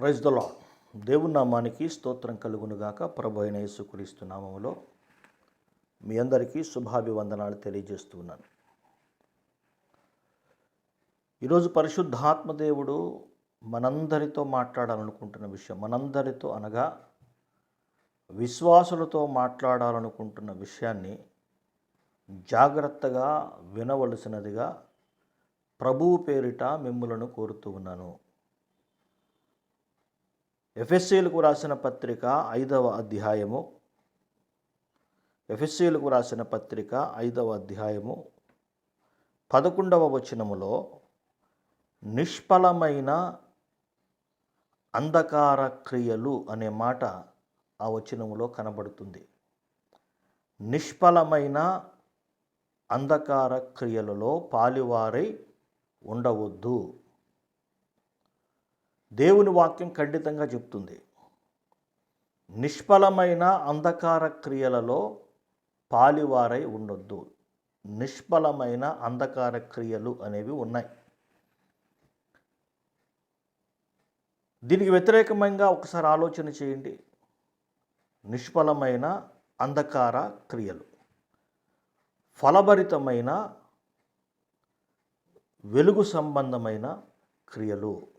Praise the lord దేవుని నామానికి స్తోత్రం కలుగునుగాక. ప్రభు అయిన యేసుక్రీస్తు నామములో మీ అందరికీ శుభాభివందనాలు తెలియజేస్తున్నాను ఈరోజు పరిశుద్ధాత్మదేవుడు మనందరితో మాట్లాడాలనుకుంటున్న విషయం మనందరితో అనగా విశ్వాసులతో మాట్లాడాలనుకుంటున్న విషయాన్ని జాగ్రత్తగా వినవలసినదిగా ప్రభువు పేరిట మిమ్ములను కోరుతూ ఉన్నాను. ఎఫ్ఎస్సీలకు రాసిన పత్రిక ఐదవ అధ్యాయము. ఎఫ్ఎస్సీలకు రాసిన పత్రిక ఐదవ అధ్యాయము. పదకొండవ వచనములో నిష్ఫలమైన అంధకార క్రియలు అనే మాట ఆ వచనములో కనబడుతుంది. నిష్ఫలమైన అంధకార క్రియలలో పాలివారై ఉండవద్దు. దేవుని వాక్యం ఖండితంగా చెప్తుంది. నిష్ఫలమైన అంధకార క్రియలలో పాలివారై ఉండొద్దు. నిష్ఫలమైన అంధకార క్రియలు అనేవి ఉన్నాయి. దీనికి వ్యతిరేకమైన ఒకసారి ఆలోచన చేయండి. నిష్ఫలమైన అంధకార క్రియలు. ఫలభరితమైన వెలుగు సంబంధమైన క్రియలు.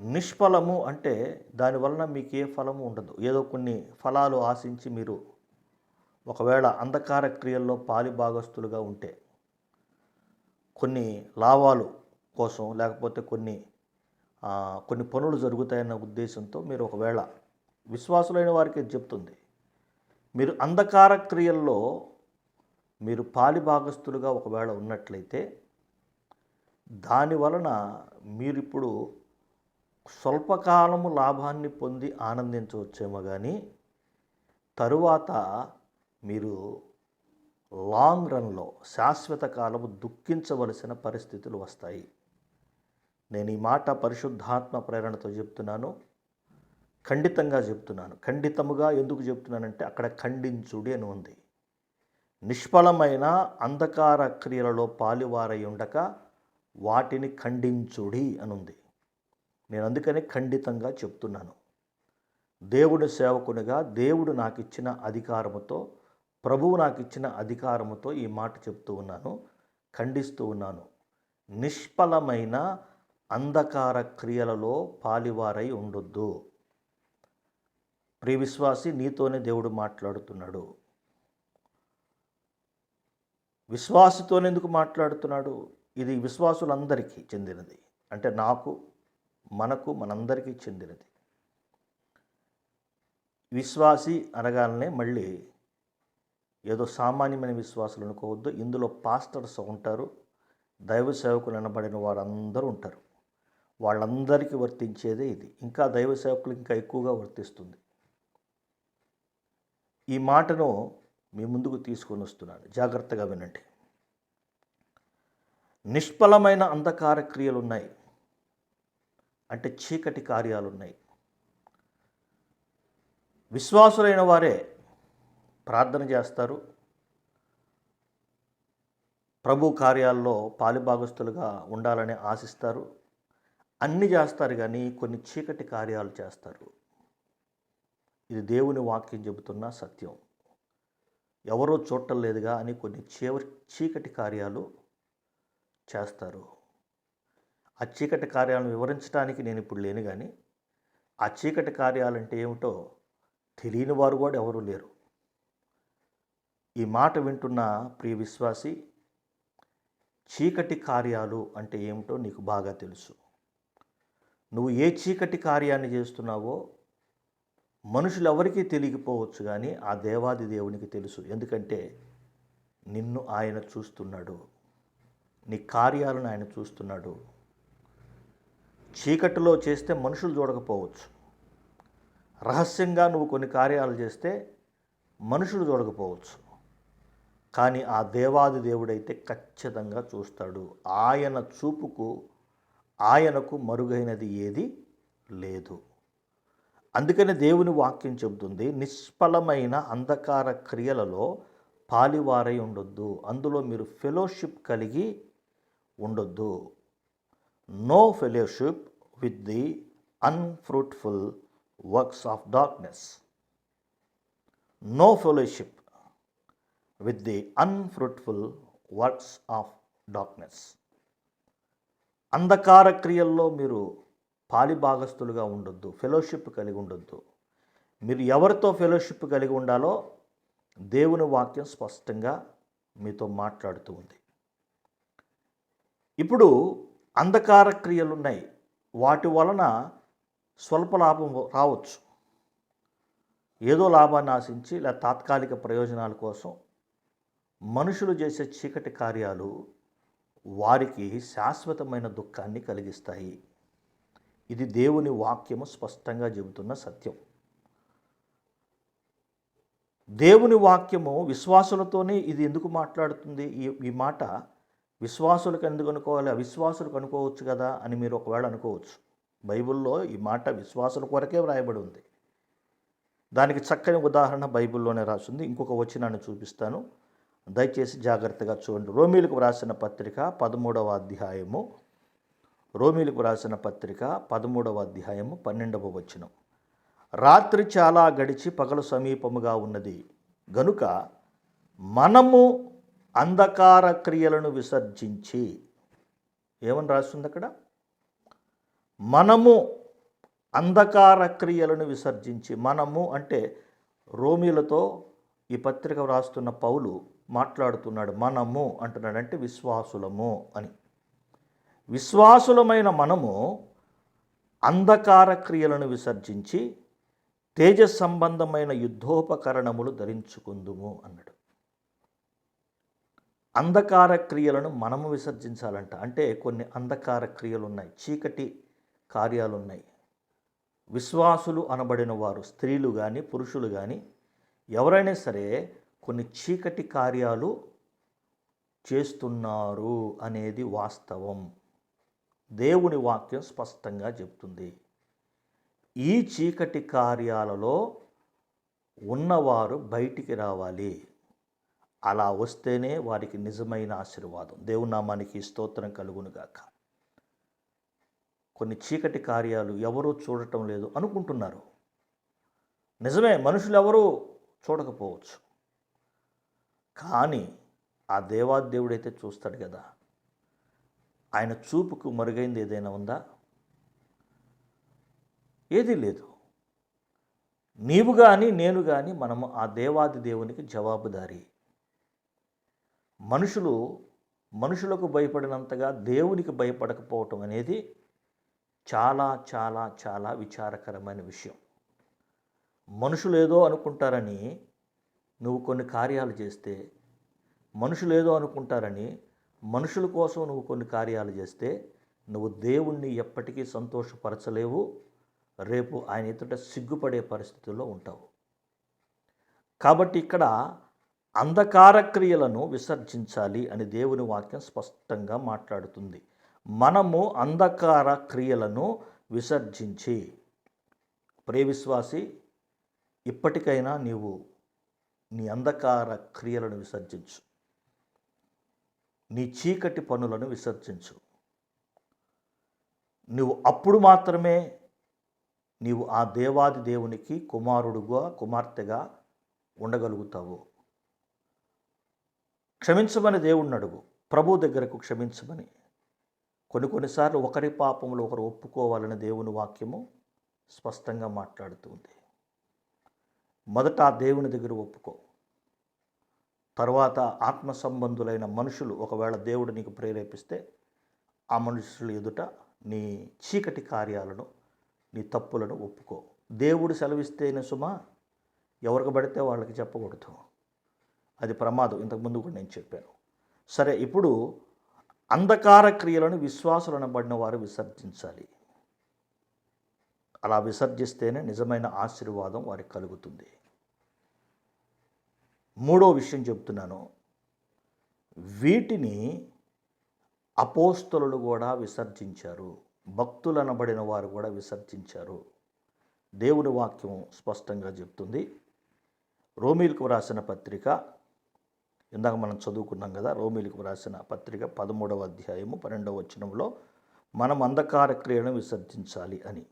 నిష్ఫలము అంటే దానివలన మీకు ఏ ఫలము ఉండదు. ఏదో కొన్ని ఫలాలు ఆశించి మీరు ఒకవేళ అంధకార క్రియల్లో పాలిభాగస్తులుగా ఉంటే కొన్ని లాభాలు కోసం లేకపోతే కొన్ని కొన్ని పనులు జరుగుతాయన్న ఉద్దేశంతో మీరు ఒకవేళ విశ్వాసులైన వారికి చెప్తుంది. మీరు అంధకార క్రియల్లో మీరు పాలిభాగస్తులుగా ఒకవేళ ఉన్నట్లయితే దాని వలన మీరిప్పుడు స్వల్పకాలము లాభాన్ని పొంది ఆనందించవచ్చేమో కానీ తరువాత మీరు లాంగ్ రన్లో శాశ్వత కాలము దుఃఖించవలసిన పరిస్థితులు వస్తాయి. నేను ఈ మాట పరిశుద్ధాత్మ ప్రేరణతో చెప్తున్నాను. ఖండితంగా చెప్తున్నాను. ఖండితముగా ఎందుకు చెప్తున్నానంటే అక్కడ ఖండించుడి అని ఉంది. నిష్ఫలమైన అంధకార క్రియలలో పాలివారై ఉండక వాటిని ఖండించుడి అని ఉంది. నేను అందుకనే ఖండితంగా చెప్తున్నాను. దేవుడి సేవకునిగా దేవుడు నాకు ఇచ్చిన అధికారముతో ప్రభువు నాకు ఇచ్చిన అధికారముతో ఈ మాట చెప్తూ ఉన్నాను ఖండిస్తూ ఉన్నాను. నిష్ఫలమైన అంధకార క్రియలలో పాలివారై ఉండొద్దు. ప్రియ విశ్వాసి నీతోనే దేవుడు మాట్లాడుతున్నాడు. విశ్వాసితోనేందుకు మాట్లాడుతున్నాడు? ఇది విశ్వాసులందరికీ చెందినది. అంటే నాకు మనకు మనందరికీ చెందినది. విశ్వాసి అనగానే మళ్ళీ ఏదో సామాన్యమైన విశ్వాసులు అనుకోవద్దు. ఇందులో పాస్టర్స్ ఉంటారు దైవ సేవకులు అనబడిన వారందరూ ఉంటారు. వాళ్ళందరికీ వర్తించేదే ఇది. ఇంకా దైవ సేవకులు ఇంకా ఎక్కువగా వర్తిస్తుంది. ఈ మాటను మీ ముందుకు తీసుకొని వస్తున్నాను. జాగ్రత్తగా వినండి. నిష్ఫలమైన అంధకార క్రియలు ఉన్నాయి అంటే చీకటి కార్యాలు ఉన్నాయి విశ్వాసులైన వారే ప్రార్థన చేస్తారు. ప్రభు కార్యాల్లో పాలిభాగస్తులుగా ఉండాలని ఆశిస్తారు. అన్ని చేస్తారు కానీ కొన్ని చీకటి కార్యాలు చేస్తారు. ఇది దేవుని వాక్యం చెబుతున్న సత్యం. ఎవరో చూడటం లేదుగా అని కొన్ని చీవ చీకటి కార్యాలు చేస్తారు. ఆ చీకటి కార్యాలను వివరించడానికి నేను ఇప్పుడు లేను కానీ ఆ చీకటి కార్యాలంటే ఏమిటో తెలియని వారు కూడా ఎవరూ లేరు. ఈ మాట వింటున్న ప్రియ విశ్వాసి చీకటి కార్యాలు అంటే ఏమిటో నీకు బాగా తెలుసు. నువ్వు ఏ చీకటి కార్యాన్ని చేస్తున్నావో మనుషులు ఎవరికీ తెలియకపోవచ్చు కానీ ఆ దేవాది దేవునికి తెలుసు. ఎందుకంటే నిన్ను ఆయన చూస్తున్నాడు. నీ కార్యాలను ఆయన చూస్తున్నాడు. చీకటిలో చేస్తే మనుషులు చూడకపోవచ్చు. రహస్యంగా నువ్వు కొన్ని కార్యాలు చేస్తే మనుషులు చూడకపోవచ్చు. కానీ ఆ దేవాది దేవుడైతే ఖచ్చితంగా చూస్తాడు. ఆయన చూపుకు ఆయనకు మరుగైనది ఏది లేదు. అందుకని దేవుని వాక్యం చెబుతుంది నిష్ఫలమైన అంధకార క్రియలలో పాలివారై ఉండొద్దు. అందులో మీరు ఫెలోషిప్ కలిగి ఉండొద్దు. No fellowship with the unfruitful works of darkness no fellowship with the unfruitful works of darkness అంధకార క్రియల్లో మీరు పాలిభాగస్తులుగా ఉండొద్దు ఫెలోషిప్ కలిగి ఉండొద్దు. మీరు ఎవరితో ఫెలోషిప్ కలిగి ఉండాలో దేవుని వాక్యం స్పష్టంగా మీతో మాట్లాడుతూ ఉంది. ఇప్పుడు అంధకార క్రియలు ఉన్నాయి వాటి వలన స్వల్ప లాభం రావచ్చు. ఏదో లాభాన్ని ఆశించి లేదా తాత్కాలిక ప్రయోజనాల కోసం మనుషులు చేసే చీకటి కార్యాలు వారికి శాశ్వతమైన దుఃఖాన్ని కలిగిస్తాయి. ఇది దేవుని వాక్యము స్పష్టంగా చెబుతున్న సత్యం. దేవుని వాక్యము విశ్వాసులతోనే ఇది ఎందుకు మాట్లాడుతుంది? ఈ ఈ మాట విశ్వాసులకు ఎందుకు అనుకోవాలి? అవిశ్వాసులకు అనుకోవచ్చు కదా అని మీరు ఒకవేళ అనుకోవచ్చు. బైబిల్లో ఈ మాట విశ్వాసుల కొరకే వ్రాయబడి ఉంది. దానికి చక్కని ఉదాహరణ బైబిల్లోనే రాసింది. ఇంకొక వచనాన్ని చూపిస్తాను. దయచేసి జాగ్రత్తగా చూడండి. రోమిలకు వ్రాసిన పత్రిక పదమూడవ అధ్యాయము. రోమిలకు వ్రాసిన పత్రిక పదమూడవ అధ్యాయము పన్నెండవ వచనం. రాత్రి చాలా గడిచి పగలు సమీపముగా ఉన్నది. గనుక మనము అంధకార క్రియలను విసర్జించి ఏమని రాస్తుంది అక్కడ? మనము అంధకార క్రియలను విసర్జించి మనము అంటే రోమిలతో ఈ పత్రిక వ్రాస్తున్న పౌలు మాట్లాడుతున్నాడు మనము అంటున్నాడు అంటే విశ్వాసులము అని. విశ్వాసులమైన మనము అంధకార క్రియలను విసర్జించి తేజ సంబంధమైన యుద్ధోపకరణములు ధరించుకుందుము అన్నాడు. అంధకార క్రియలను మనము విసర్జించాలంట. అంటే కొన్ని అంధకార క్రియలు ఉన్నాయి చీకటి కార్యాలు ఉన్నాయి విశ్వాసులు అనబడిన వారు స్త్రీలు కానీ పురుషులు కానీ ఎవరైనా సరే కొన్ని చీకటి కార్యాలు చేస్తున్నారు అనేది వాస్తవం. దేవుని వాక్యం స్పష్టంగా చెప్తుంది. ఈ చీకటి కార్యాలలో ఉన్నవారు బయటికి రావాలి. అలా వస్తేనే వారికి నిజమైన ఆశీర్వాదం. దేవునామానికి స్తోత్రం కలుగునుగాక కొన్ని చీకటి కార్యాలు ఎవరూ చూడటం లేదు అనుకుంటున్నారు. నిజమే మనుషులు ఎవరూ చూడకపోవచ్చు. కానీ ఆ దేవాదేవుడైతే చూస్తాడు కదా. ఆయన చూపుకు మరుగైంది ఏదైనా ఉందా? ఏదీ లేదు. నీవు కానీ నేను కానీ మనము ఆ దేవాది దేవునికి జవాబుదారి. మనుషులు మనుషులకు భయపడినంతగా దేవునికి భయపడకపోవటం అనేది చాలా చాలా చాలా విచారకరమైన విషయం. మనుషులు ఏదో అనుకుంటారని నువ్వు కొన్ని కార్యాలు చేస్తే మనుషులు ఏదో అనుకుంటారని మనుషుల కోసం నువ్వు కొన్ని కార్యాలు చేస్తే నువ్వు దేవుణ్ణి ఎప్పటికీ సంతోషపరచలేవు. రేపు ఆయన ఎదుట సిగ్గుపడే పరిస్థితుల్లో ఉంటావు. కాబట్టి ఇక్కడ అంధకార క్రియలను విసర్జించాలి అని దేవుని వాక్యం స్పష్టంగా మాట్లాడుతుంది. మనము అంధకార క్రియలను విసర్జించి ప్రేవిశ్వాసి ఇప్పటికైనా నీవు నీ అంధకార క్రియలను విసర్జించు. నీ చీకటి పనులను విసర్జించు. నువ్వు అప్పుడు మాత్రమే నీవు ఆ దేవాది దేవునికి కుమారుడుగా కుమార్తెగా ఉండగలుగుతావు. క్షమించమని దేవుణ్ణి అడుగు ప్రభు దగ్గరకు క్షమించమని. కొన్ని కొన్నిసార్లు ఒకరి పాపములు ఒకరు ఒప్పుకోవాలని దేవుని వాక్యము స్పష్టంగా మాట్లాడుతుంది. మొదట ఆ దేవుని దగ్గర ఒప్పుకో. తర్వాత ఆత్మ సంబంధులైన మనుషులు ఒకవేళ దేవుడు నీకు ప్రేరేపిస్తే ఆ మనుషుల ఎదుట నీ చీకటి కార్యాలను నీ తప్పులను ఒప్పుకో. దేవుడు సెలవిస్తేనే సుమా ఎవరికి పడితే వాళ్ళకి చెప్పకూడదు. అది ప్రమాదం. ఇంతకుముందు కూడా నేను చెప్పాను. సరే ఇప్పుడు అంధకార క్రియలను విశ్వాసులు అనబడిన వారు విసర్జించాలి. అలా విసర్జిస్తేనే నిజమైన ఆశీర్వాదం వారికి కలుగుతుంది. మూడో విషయం చెప్తున్నాను. వీటిని అపోస్తలు కూడా విసర్జించారు. భక్తులు అనబడిన వారు కూడా విసర్జించారు. దేవుని వాక్యం స్పష్టంగా చెప్తుంది. రోమిల్కు రాసిన పత్రిక ఇందాక మనం చదువుకున్నాం కదా రోమిలకు రాసిన పత్రిక పదమూడవ అధ్యాయము పన్నెండవ వచనంలో మనం అంధకార క్రియను విసర్జించాలి అని.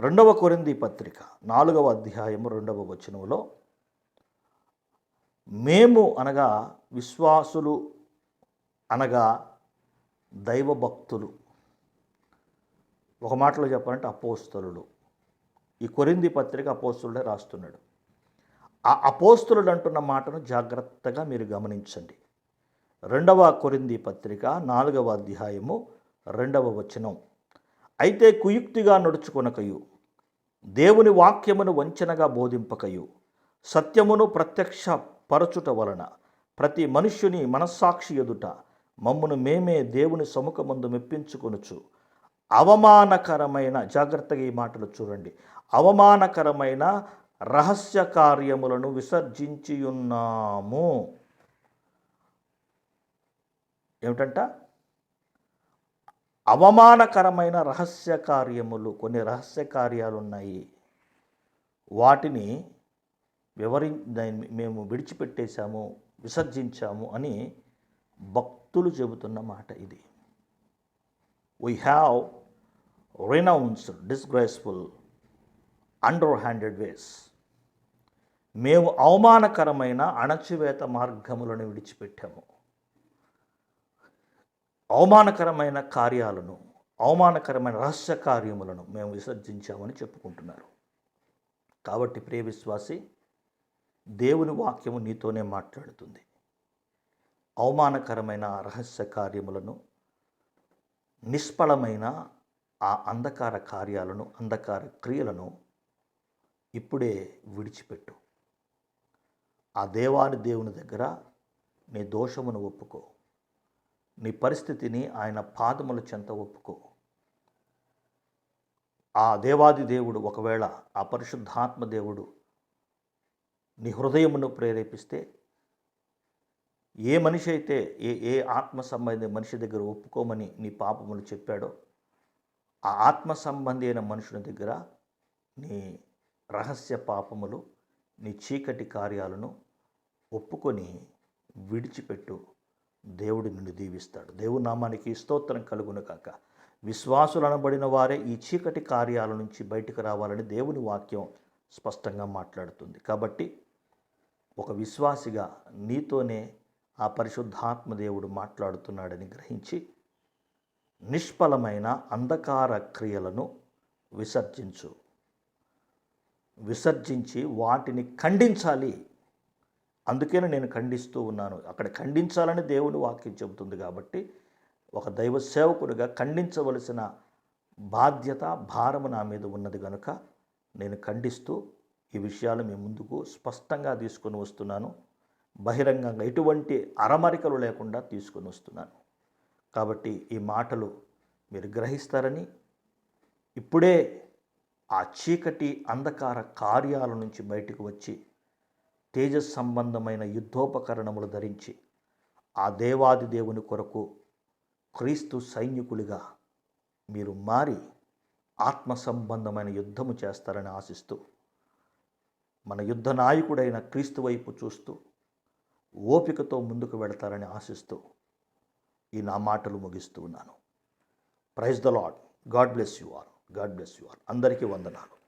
రెండవ కొరింది పత్రిక నాలుగవ అధ్యాయము రెండవ వచనంలో మేము అనగా విశ్వాసులు అనగా దైవభక్తులు. ఒక మాటలో చెప్పాలంటే అపోస్తలుడు ఈ కొరింది పత్రిక అపోస్తులుడే రాస్తున్నాడు. ఆ అపోస్తులు అంటున్న మాటను జాగ్రత్తగా మీరు గమనించండి. రెండవ కొరింది పత్రిక నాలుగవ అధ్యాయము రెండవ వచనం. అయితే కుయుక్తిగా నడుచుకొనకయు దేవుని వాక్యమును వంచనగా బోధింపకయు సత్యమును ప్రత్యక్ష పరచుట వలన ప్రతి మనుష్యుని మనస్సాక్షి ఎదుట మమ్మను మేమే దేవుని సముఖమందు మెప్పించుకొనుచు. అవమానకరమైన జాగ్రత్తగా ఈ మాటలు చూడండి. అవమానకరమైన రహస్య కార్యములను విసర్జించియున్నాము. ఏమిటంట? అవమానకరమైన రహస్య కార్యములు కొన్ని రహస్య కార్యాలు ఉన్నాయి వాటిని వివరి మేము విడిచిపెట్టేశాము విసర్జించాము అని భక్తులు చెబుతున్న మాట ఇది. We have renounced disgraceful underhanded ways. మేము అవమానకరమైన అణచివేత మార్గములను విడిచిపెట్టాము. అవమానకరమైన కార్యాలను అవమానకరమైన రహస్య కార్యములను మేము విసర్జించామని చెప్పుకుంటున్నారు. కాబట్టి ప్రియ విశ్వాసి దేవుని వాక్యము నీతోనే మాట్లాడుతుంది. అవమానకరమైన రహస్య కార్యములను నిష్ఫలమైన ఆ అంధకార కార్యాలను అంధకార క్రియలను ఇప్పుడే విడిచిపెట్టు. ఆ దేవాని దేవుని దగ్గర నీ దోషమును ఒప్పుకో. నీ పరిస్థితిని ఆయన పాదముల చెంత ఒప్పుకో. ఆ దేవాది దేవుడు ఒకవేళ ఆ పరిశుద్ధాత్మ దేవుడు నీ హృదయమును ప్రేరేపిస్తే ఏ మనిషి అయితే ఏ ఏ ఆత్మ సంబంధి మనిషి దగ్గర ఒప్పుకోమని నీ పాపములు చెప్పాడో ఆ ఆత్మ సంబంధి అయిన మనుషుని దగ్గర నీ రహస్య పాపములు నీ చీకటి కార్యాలను ఒప్పుకొని విడిచిపెట్టు. దేవుడు నిన్ను దీవిస్తాడు. దేవుని నామానికి స్తోత్రం కలుగును కాక విశ్వాసులు అనబడిన వారే ఈ చీకటి కార్యాల నుంచి బయటకు రావాలని దేవుని వాక్యం స్పష్టంగా మాట్లాడుతుంది. కాబట్టి ఒక విశ్వాసిగా నీతోనే ఆ పరిశుద్ధాత్మ దేవుడు మాట్లాడుతున్నాడని గ్రహించి నిష్ఫలమైన అంధకార క్రియలను విసర్జించు. విసర్జించి వాటిని ఖండించాలి. అందుకనే నేను ఖండిస్తూ ఉన్నాను. అక్కడ ఖండించాలని దేవుని వాక్యం చెబుతుంది కాబట్టి ఒక దైవ సేవకుడిగా ఖండించవలసిన బాధ్యత భారము నా మీద ఉన్నది కనుక నేను ఖండిస్తూ ఈ విషయాలు మీ ముందుకు స్పష్టంగా తీసుకొని వస్తున్నాను. బహిరంగంగా ఎటువంటి అరమరికలు లేకుండా తీసుకొని వస్తున్నాను. కాబట్టి ఈ మాటలు మీరు గ్రహిస్తారని ఇప్పుడే ఆ చీకటి అంధకార కార్యాల నుంచి బయటకు వచ్చి తేజస్ సంబంధమైన యుద్ధోపకరణములు ధరించి ఆ దేవాది దేవుని కొరకు క్రీస్తు సైనికులుగా మీరు మారి ఆత్మ సంబంధమైన యుద్ధము చేస్తారని ఆశిస్తూ మన యుద్ధ నాయకుడైన క్రీస్తు వైపు చూస్తూ ఓపికతో ముందుకు వెళతారని ఆశిస్తూ ఈ నా మాటలు ముగిస్తూ ఉన్నాను. Praise the Lord God bless you all. God bless you all. అందరికీ వందనాలు.